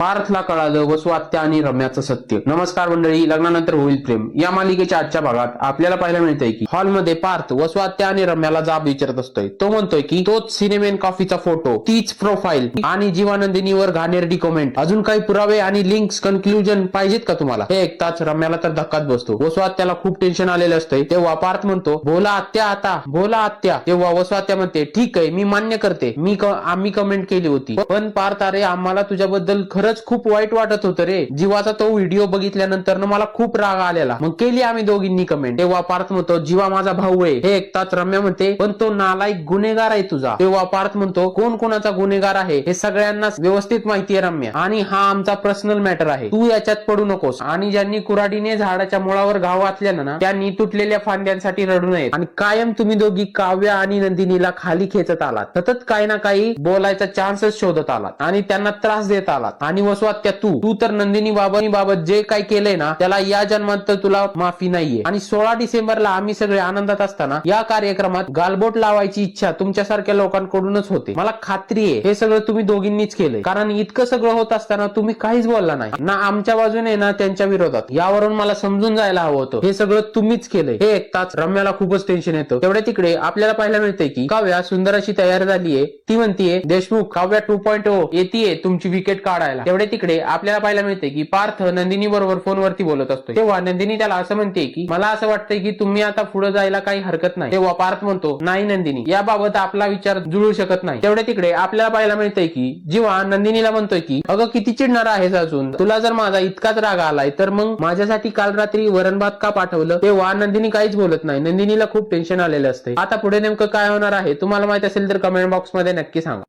पार्थला कळालं वसुआत्या आणि रम्याचं सत्य. नमस्कार मंडळी लग्नानंतर होईल प्रेम. या मालिकेच्या आजच्या भागात आपल्याला पाहायला मिळतंय की हॉलमध्ये पार्थ वसुआत्या आणि रम्याला जाब विचारत असतोय. तो म्हणतोय की तोच सिनेमेन कॉफीचा फोटो तीच प्रोफाईल आणि जीवानंदिनीवर घाणेरडी कमेंट अजून काही पुरावे आणि लिंक्स कन्क्लुजन पाहिजेत का तुम्हाला? हे ऐकताच रम्याला तर धक्काच बसतो. वसुआत्याला खूप टेन्शन आलेलं असतंय. तेव्हा पार्थ म्हणतो बोला आत्या आता बोला आत्या. तेव्हा वसुआत्या म्हणते ठीक आहे मी मान्य करते. मी आम्ही कमेंट केली होती. पण पार्थ अरे आम्हाला तुझ्याबद्दल खरंच खूप वाईट वाटत होतं रे. जीवाचा तो व्हिडिओ बघितल्यानंतर मला खूप राग आलेला. मग केली आम्ही दोघींनी कमेंट तेव्हा पार्थ म्हणतो जीवा माझा भाऊ आहे. हे ऐकताच रम्या म्हणते पण तो नालायक गुन्हेगार आहे तुझा. तेव्हा पार्थ म्हणतो कोण कोणाचा गुन्हेगार आहे? हे सगळ्यांना व्यवस्थित माहिती आहे रम्या. आणि हा आमचा पर्सनल मॅटर आहे. तू याच्यात पडू नकोस. आणि ज्यांनी कुराडीने झाडाच्या मुळावर घाव घातल्या ना त्यांनी तुटलेल्या फांद्यांसाठी रडू नये आणि कायम तुम्ही दोघी काव्या आणि नंदिनीला खाली खेचत आलात. सतत काही ना काही बोलायचा चान्सच शोधत आलात. आणि त्यांना त्रास देत आलात. आणि वसवात्या तू. तू तर नंदिनी बाबानी बाबत जे काही केलंय ना त्याला या जन्मात तर तुला माफी नाहीये. आणि सोळा डिसेंबरला आम्ही सगळे आनंदात असताना या कार्यक्रमात गालबोट लावायची इच्छा तुमच्यासारख्या लोकांकडूनच होते. मला खात्री आहे हे सगळं तुम्ही दोघींनीच केलंय. कारण इतकं सगळं होत असताना तुम्ही काहीच बोलला नाही. ना आमच्या बाजूने ना त्यांच्या विरोधात. यावरून मला समजून जायला हवं होतं. हे सगळं तुम्हीच केलंय. हे ऐकताच रम्याला खूपच टेन्शन येतं. तेवढ्या तिकडे आपल्याला पाहायला मिळते की काव्या सुंदर अशी तयार झालीये. ती म्हणतीये Deshmukh Kavya two point o येतीये तुमची विकेट काढायला. तेवढे तिकडे आपल्याला पाहायला मिळते की पार्थ नंदिनी बरोबर फोनवरती बोलत असतो. तेव्हा नंदिनी त्याला असं म्हणते की मला असं वाटतंय की तुम्ही आता पुढे जायला काही हरकत नाही. तेव्हा पार्थ म्हणतो नाही नंदिनी याबाबत आपला विचार जुळू शकत नाही. तेवढ्या तिकडे आपल्याला पाहायला मिळतंय की जेव्हा नंदिनीला म्हणतोय की अगं किती चिडणार आहेस अजून? तुला जर माझा इतकाच राग आलाय तर मग माझ्यासाठी काल रात्री वरण भात का पाठवलं? तेव्हा नंदिनी काहीच बोलत नाही. नंदिनीला खूप टेन्शन आलेलं असते आता पुढे नेमकं काय होणार आहे तुम्हाला माहीत असेल तर कमेंट बॉक्समध्ये नक्की सांगा.